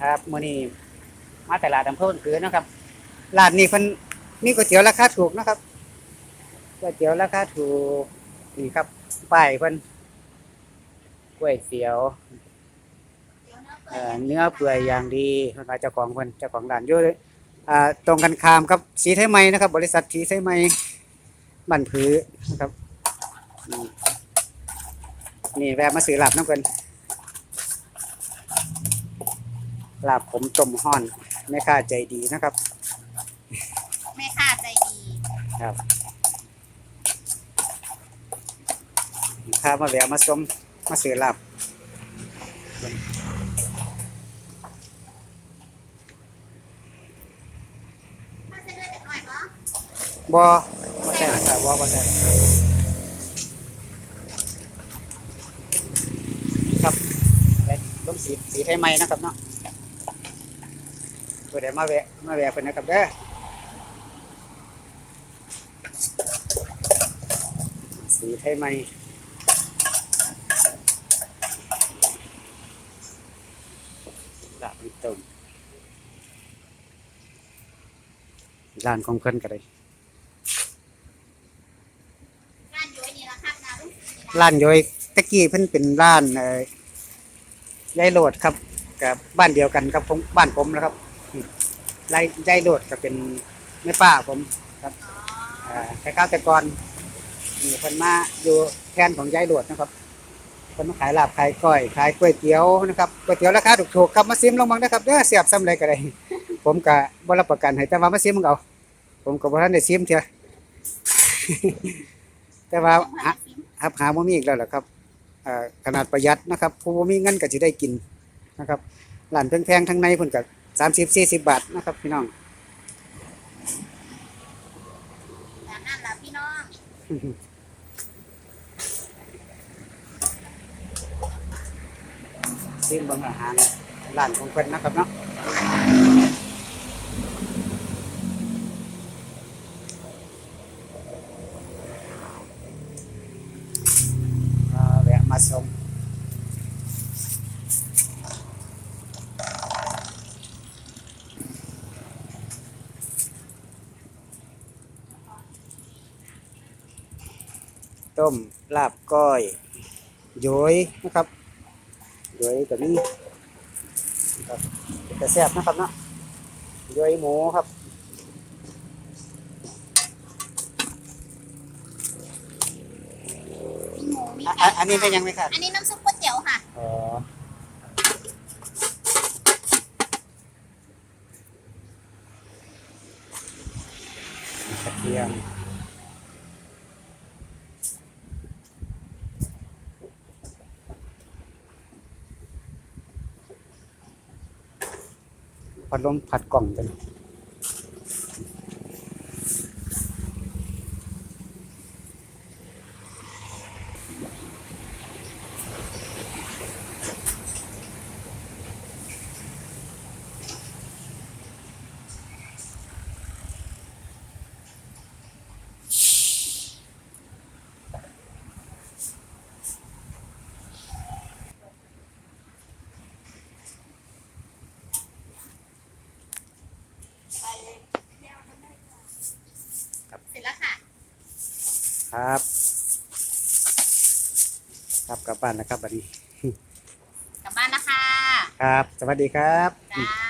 ครับมื้อนี้มาตลาดอำเภอบ้านผือนะครับร้านนี้เพิ่นมีก๋วยเตี๋ยวราคาถูกนะครับก๋วยเตี๋ยวราคาถูกนี่ครับป้ายเพิ่นก๋วยเตี๋ยวเอ่อเนื้อเปื่อยอย่างดีเพิ่นว่าเจ้าของเพิ่นเจ้าของร้านอยู่อ่าตรงกันข้ามกับสีไทยไหมนะครับ บริษัทสีไทยไหมบ้านผือนะครับนี่แวะมาซื้อหลาบน้ำเพิ่น ลาบผมต้มห้อนแม่ค้าใจดีนะครับ แม่ค้าใจดีครับข้ามาแวะมาชมมาซื้อลาบมาเส้นเลือดหน่อยปะบ่บ่ใช่ครับบ่บ่ใช่ครับและลงสีสีไทยใหม่นะครับเนาะ เพื่อได้มาแวะมาแวะเพิ่นนะครับเด้อสีไทยใหม่ลาบนี่ต้มร้านของเพิ่นก็ได้ร้านย้อยนี่ละครับนะลูกนี่ลานย้อยตะกี้เพิ่นเป็นร้านเอ่อยายโหลดครับกับบ้านเดียวกันกับผมบ้านผมนะครับ ยายยายโหลดก็เป็นแม่ป้าผมครับอ่าแต่ก้าวแต่ก่อนนี่เพิ่นมาอยู่แทนของยายโหลดนะครับเพิ่นมาขายลาบขายก้อยขายก๋วยเตี๋ยวนะครับก๋วยเตี๋ยวราคาถูกๆครับมาซิมลงบ้างนะครับเด้อเสียบซ้ำไรก็ได้ผมก็บ่รับประกันให้แต่ว่ามาซิมมึงเอาผมก็บ่ทันได้ซิมเถอะแต่ว่าหาหาบ่มีอีกแล้วล่ะครับขนาดประหยัดนะครับผู้บ่มีเงินก็สิได้กินนะครับร้านแพงๆทั้งในเพิ่นก็ 30 40บาทนะครับพี่น้องแบบนั้นล่ะพี่น้องซิมเบิ่งอาหารร้านของเพิ่นนะครับเนาะอ่าแวะมาชม ต้มลาบก้อยโยยนะครับโดยตัวนี้ครับจะแซ่บนะครับเนาะโดยหมูครับมีหมูมีอะไก่อะอันนี้เป็นยังไหมครับอันนี้น้ำซุปก๋วยเตี๋ยวค่ะ อ๋อมีกระเทียม พัดลมพัดกล่องกัน เสร็จแล้วค่ะ ครับ ครับกลับบ้านนะครับวันนี้ กลับบ้านแล้วค่ะครับ สวัสดีครับ จ้าส